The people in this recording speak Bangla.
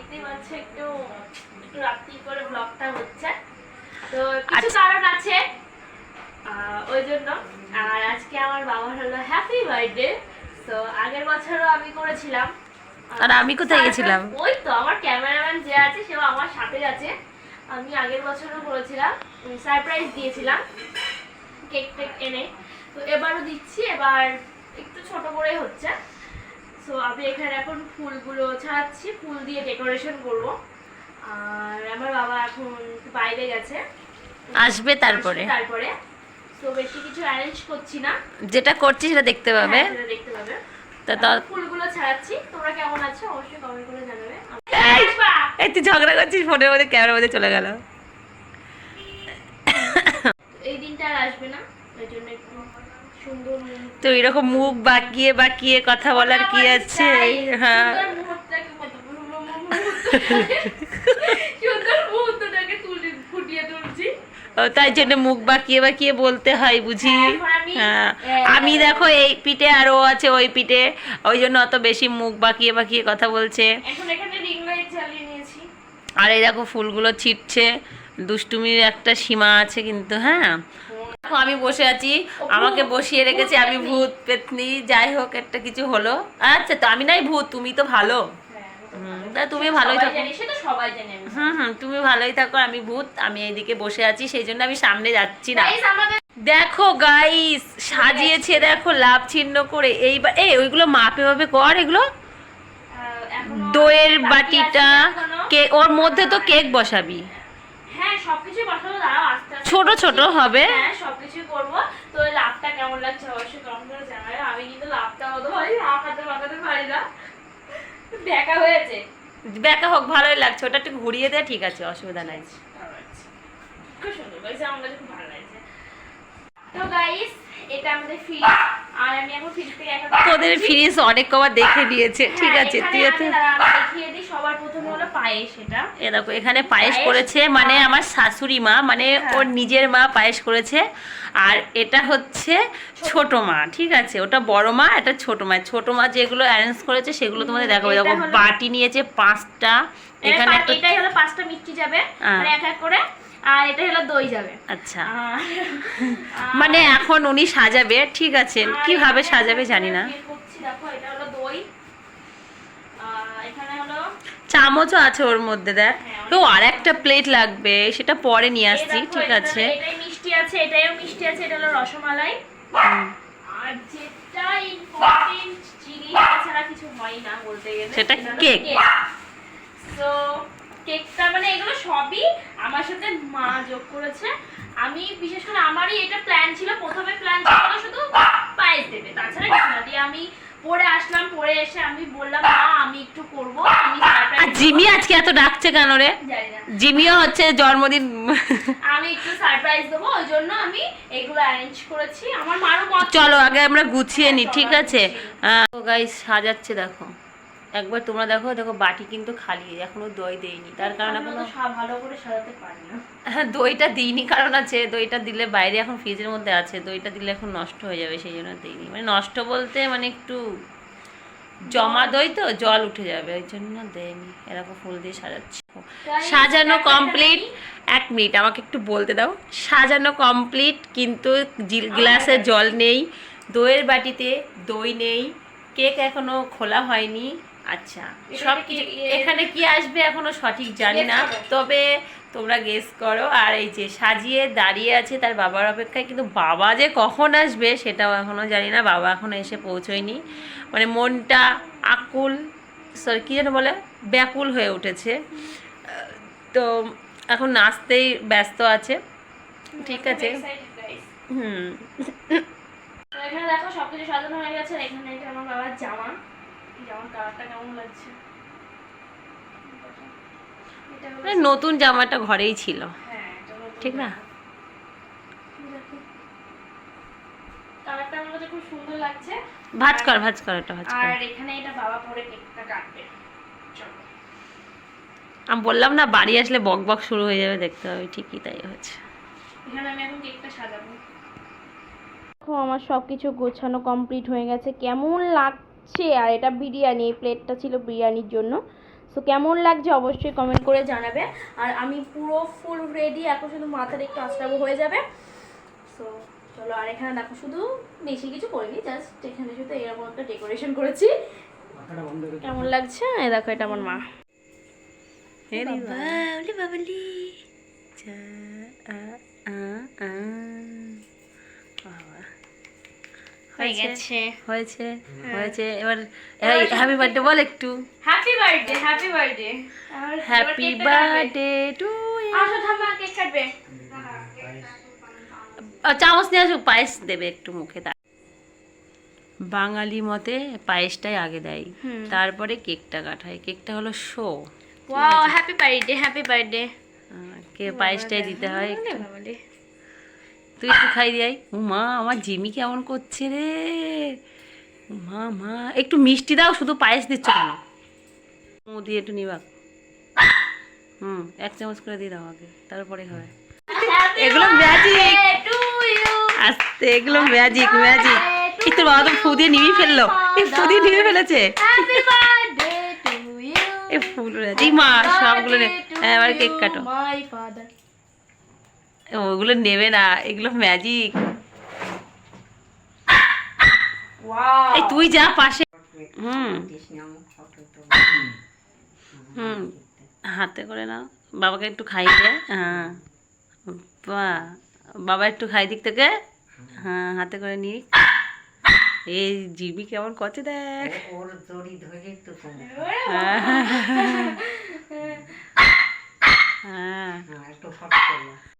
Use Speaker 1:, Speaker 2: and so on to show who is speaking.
Speaker 1: পাচ্ছ একটু একটু রাত্রি করে ব্লগটা হচ্ছে। তো কিছু কারণ আছে ওই জন্য। আর আজকে আমার বাবার হলো হ্যাপি বার্থডে তো আগের বছরও আমি করেছিলাম।
Speaker 2: আর আমি কোথায় গেছিলাম?
Speaker 1: ওই তো আমার ক্যামেরাম্যান যে আছে সেও আমার সাথে আছে। আমি আগের বছরও করেছিলাম। সারপ্রাইজ দিয়েছিলাম। কেক টেক এনে। তো এবারও দিচ্ছি এবার একটু ছোট করে হচ্ছে। সো আমি এখানে এখন ফুলগুলো ছাড়াচ্ছি ফুল দিয়ে ডেকোরেশন করব। আর আমার বাবা এখন বাইরে গেছে।
Speaker 2: আসবে তারপরে।
Speaker 1: তারপরে। তো বেশি কিছু অ্যারেঞ্জ করছি না।
Speaker 2: যেটা করছি সেটা দেখতে পাবে।
Speaker 1: হ্যাঁ, সেটা দেখতে পাবে।
Speaker 2: তা
Speaker 1: ফুলগুলো ছাড়াচ্ছি। তোমরা কেমন আছো? অবশ্যই কমেন্ট করে জানাবে।
Speaker 2: এই, এই তুই ঝগড়া করছিস ফোনের মধ্যে ক্যামেরার মধ্যে চলে গেল।
Speaker 1: এই দিনটা আর আসবে না। ওই জন্য একটু
Speaker 2: তো এরকম মুখ বাঁকিয়ে বাঁকিয়ে কথা বলার কি আছে? হ্যাঁ। তাই জন্য মুখ বাঁকিয়ে বাঁকিয়ে বলতে হয় বুঝি?
Speaker 1: হ্যাঁ, আমি,
Speaker 2: হ্যাঁ।
Speaker 1: আহ,
Speaker 2: আমি দেখো এই পিঠে আর ও আছে ওই পিঠে। ওই জন্য অত বেশি মুখ বাঁকিয়ে বাঁকিয়ে কথা বলছে। আর এই দেখো ফুলগুলো ছিটছে। দুষ্টুমির একটা সীমা আছে কিন্তু হ্যাঁ। দেখো আমি বসে আছি। আমাকে বসিয়ে রেখেছে আমি ভূত। পেতনি। যাই হোক একটা কিছু হলো। আচ্ছা তো আমি নাই ভূত তুমি তো ভালো। হুম, তা তুমি ভালোই থাকো। হুম হুম তুমি ভালোই থাকো আমি ভূত আমি এইদিকে বসে আছি সেই জন্য আমি সামনে যাচ্ছি না। দেখো গাইস সাজিয়েছে দেখো লাভ চিহ্ন করে। এইবার এই ওইগুলো মাপে মাপে কর এগুলো। দইয়ের বাটিটা কে ওর মধ্যে তো কেক বসাবি।
Speaker 1: হ্যাঁ সবকিছুই বসাবো দাঁড়াও আস্তে
Speaker 2: ছোট ছোট হবে।
Speaker 1: হ্যাঁ সবকিছু করব। তো লাভটা কেমন লাগছে অবশ্যই কমেন্ট করে জানাবে। আমি কিন্তু লাভটা মতো ভাই আঁকাতে বাঁকাতে পারি না। দেখা হয়েছে।
Speaker 2: ব্যাকা হোক ভালোই লাগছে। ওটা একটু ঘুরিয়ে দেয় ঠিক আছে অসুবিধা নাই।
Speaker 1: খুব সুন্দর আমার কাছে খুব ভালো লাগছে। তো গাইস এটা আমাদের ফ্রিজ
Speaker 2: তোদের ফ্রিজ অনেক কবার দেখে দিয়েছে। ঠিক
Speaker 1: হ্যাঁ,
Speaker 2: আছে
Speaker 1: এখানে
Speaker 2: তুই তো
Speaker 1: দাঁড়া, আমি দেখিয়ে দিই সবার প্রথমে হলো পায়েস এটা
Speaker 2: এ দেখো এখানে পায়েস করেছে মানে আমার শাশুড়ি মা মানে
Speaker 1: হ্যাঁ।
Speaker 2: ওর নিজের মা পায়েস করেছে। আর এটা হচ্ছে ছোট। মা ঠিক আছে। ওটা বড় মা এটা ছোট মা। ছোট মা যেগুলো অ্যারেঞ্জ করেছে সেগুলো তোমাদের দেখাবো। দেখো বাটি নিয়েছে পাঁচটা
Speaker 1: এখানে এটাই হলো পাঁচটা মিষ্টি যাবে।
Speaker 2: হ্যাঁ।
Speaker 1: মানে এক এক করে আর এটা হলো দই যাবে।
Speaker 2: আচ্ছা। মানে এখন উনি সাজাবে ঠিক আছে। কীভাবে সাজাবে জানি না।
Speaker 1: দেখো এটা হলো দই। এখানে হলো
Speaker 2: চামচও আছে ওর মধ্যে দেখ।
Speaker 1: হ্যাঁ,
Speaker 2: তো আর একটা প্লেট লাগবে সেটা পরে নিয়ে আসছি ঠিক আছে।
Speaker 1: এটাই মিষ্টি আছে এটাইও মিষ্টি আছে এটা হলো রসমালাই। আর যেটা ইম্পর্টেন্ট জিনিস এছাড়া কিছু হয় না বলতে গেলে
Speaker 2: সেটা কেক।
Speaker 1: তো কেকটা মানে এগুলো সবই আমার সাথে মা যোগ করেছে। আমি বিশেষ করে আমারই এটা প্ল্যান ছিল প্রথমে প্ল্যান ছিল শুধু পায়েস দেবে। তাছাড়া কিছু না দিয়ে আমি পরে আসলাম পরে এসে আমি বললাম মা আমি একটু করব আমি
Speaker 2: জিমি আজকে এত ডাকছে কেন রে? জিমিও হচ্ছে জন্মদিন
Speaker 1: আমি একটু সারপ্রাইজ দেবো ওই জন্য আমি এগুলো অ্যারেঞ্জ করেছি। আমার মারও
Speaker 2: চলো আগে আমরা গুছিয়ে নিই ঠিক
Speaker 1: চলো,
Speaker 2: আছে? গাইস সাজাচ্ছে দেখো। একবার তোমরা দেখো দেখো বাটি কিন্তু খালি এখনও দই দেইনি। তার কারণ
Speaker 1: এখনও ভালো করে সাজাতে পারি না।
Speaker 2: হ্যাঁ দইটা দিইনি কারণ আছে দইটা দিলে বাইরে এখন ফ্রিজের মধ্যে আছে দইটা দিলে এখন নষ্ট হয়ে যাবে সেই জন্য দিইনি। মানে নষ্ট বলতে মানে একটু জমা দই তো জল উঠে যাবে ওই জন্য দেয়নি এরকম ফুল দিয়ে সাজাচ্ছি। সাজানো কমপ্লিট এক মিনিট আমাকে একটু বলতে দাও। সাজানো কমপ্লিট কিন্তু জি- গ্লাসে জল নেই দইয়ের বাটিতে দই নেই কেক এখনও খোলা হয়নি। আচ্ছা সব কিছু
Speaker 1: এ-
Speaker 2: এখানে কি আসবে এখনও সঠিক জানি না। তবে তোমরা গেস করো। আর এই যে সাজিয়ে দাঁড়িয়ে আছে তার বাবার অপেক্ষায় কিন্তু বাবা যে কখন আসবে সেটাও এখনও জানি না। বাবা এখনও এসে পৌঁছয়নি। মানে মনটা আকুল সরি কী যেন বলে? ব্যাকুল হয়ে উঠেছে। তো এখন নাচতেই ব্যস্ত আছে। ঠিক আছে। হুম।
Speaker 1: এখানে দেখো সবকিছু সাজানো হয়ে গেছে। এখানে আমার বাবার জামা। কালারটা কেমন লাগছে?
Speaker 2: মানে নতুন জামাটা ঘরেই ছিল।
Speaker 1: হ্যাঁ,
Speaker 2: ঠিক না?
Speaker 1: কালারটা আমার কাছে খুব সুন্দর লাগছে।
Speaker 2: ভাজ কর ভাজ কর এটা ভাজ কর।
Speaker 1: আর এখানে এটা বাবা পরে কেকটা কাটবে। চলো।
Speaker 2: আমি বললাম না বাড়ি আসলে বক বক শুরু হয়ে যাবে দেখতে হবে ঠিকই তাই হচ্ছে
Speaker 1: এখানে আমি এখন কেকটা সাজাবো। দেখো আমার সব কিছু গোছানো কমপ্লিট হয়ে গেছে। কেমন লাগছে আর এটা বিরিয়ানি এই প্লেটটা ছিল বিরিয়ানির জন্য। সো কেমন লাগছে অবশ্যই কমেন্ট করে জানাবে। আর আমি পুরো ফুল রেডি এখন শুধু মাথাটা একটু আস্তাবো হয়ে যাবে। সো চলো আর এখানে দেখো শুধু বেশি কিছু করিনি জাস্ট এখানে শুধু এরকম একটা ডেকোরেশন করেছি। কেমন লাগছে? এই দেখো এটা আমার মা।
Speaker 2: হেরি বাবলি বাবলি চা আ আ আ।
Speaker 1: হয়ে
Speaker 2: হয়েছে?
Speaker 1: গেছে।
Speaker 2: হয়েছে হয়েছে। এবার হ্যাপি বার্থডে বল একটু।
Speaker 1: Happy birthday happy birthday
Speaker 2: happy birthday to
Speaker 1: আসো ঠাম্মা কেক কাটবে।
Speaker 2: চামচ নিয়ে আসুক পায়েস দেবে একটু মুখে তার। বাঙালি মতে পায়েসটাই আগে দেয়। তারপরে কেকটা কাটায় কেকটা হলো show.
Speaker 1: Wow happy birthday happy birthday
Speaker 2: কে পায়েসটাই দিতে হয় তুই একটু খাই দিয়াই ও মা আমার জিমি কেমন করছে রে? মা মা একটু মিষ্টি দাও শুধু পায়েস দিচ্ছ কেন? ও দিয়ে একটু নিবা। হুম এক চামচ করে দিয়ে দাও আগে তারপরে হবে। এগুলো ম্যাজিক
Speaker 1: টু ইউ
Speaker 2: আস্তে এগুলো ম্যাজিক ম্যাজিক এই তোর বাবা তো ফু দিয়ে নিবি ফেলল। এই ফু দিয়ে নিবি ফেলেছে। এই ফুল এই মা সবগুলো নে। হ্যাঁ, এবার কেক কাটো।
Speaker 1: মাই ফাদার
Speaker 2: ওগুলো নেবে না এগুলো ম্যাজিক এই তুই যা পাশে। হুম। হুম। হাতে করে নাও। বাবাকে একটু খাই দে। হ্যাঁ। বাবা একটু খাই দিক থেকে হ্যাঁ হাতে করে নি এই জিবি কেমন করছে দেখ।
Speaker 3: ওর দড়ি ধরে
Speaker 2: হ্যাঁ হ্যাঁ।
Speaker 3: হ্যাঁ একটু